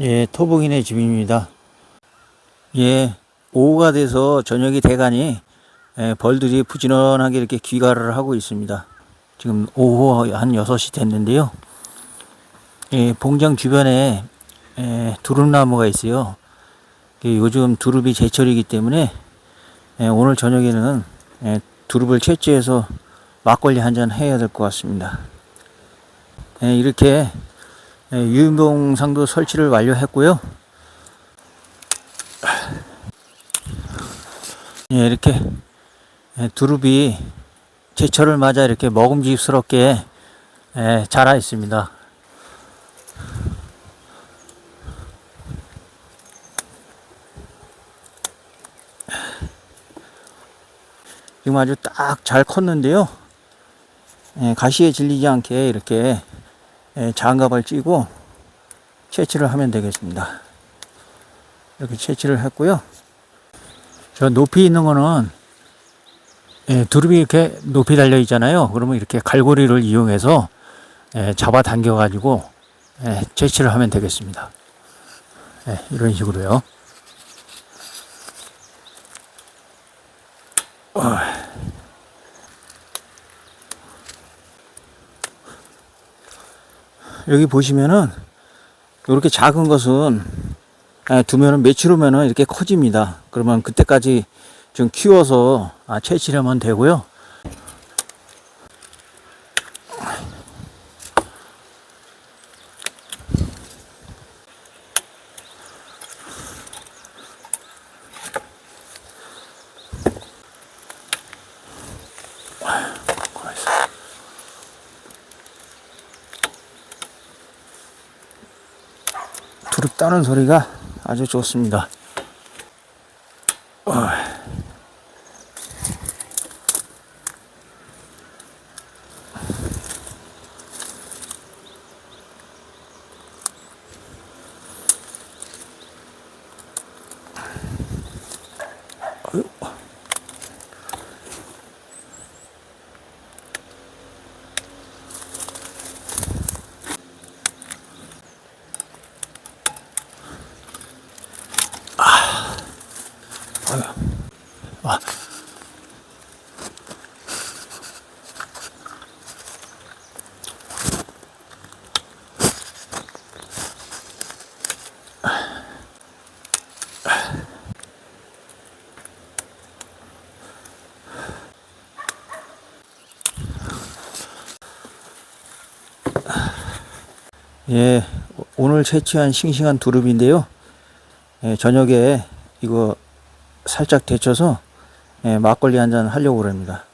예, 토복이네 집입니다. 예, 오후가 돼서 저녁이 대가니 예, 벌들이 부지런하게 이렇게 귀가를 하고 있습니다. 지금 오후 한 6시 됐는데요. 예, 봉장 주변에 예, 두릅나무가 있어요. 예, 요즘 두릅이 제철이기 때문에 예, 오늘 저녁에는 예, 두릅을 채취해서 막걸리 한 잔 해야 될 것 같습니다. 예, 이렇게 예, 유인봉상도 설치를 완료했고요. 예, 이렇게 예, 두릅이 제철을 맞아 이렇게 먹음직스럽게 예, 자라 있습니다. 지금 아주 딱 잘 컸는데요. 예, 가시에 질리지 않게 이렇게 예, 장갑을 찌고 채취를 하면 되겠습니다. 이렇게 채취를 했고요. 저 높이 있는 거는 예, 두릅이 이렇게 높이 달려 있잖아요. 그러면 이렇게 갈고리를 이용해서 예, 잡아 당겨 가지고 예, 채취를 하면 되겠습니다. 예, 이런 식으로요. 여기 보시면은 이렇게 작은 것은 예, 두면은 며칠 후면은 이렇게 커집니다. 그러면 그때까지 좀 키워서 아, 채취하면 되고요. 두릅 따는 소리가 아주 좋습니다. 아. 예, 오늘 채취한 싱싱한 두릅인데요. 예, 저녁에 이거 살짝 데쳐서 예, 막걸리 한 잔 하려고 그럽니다.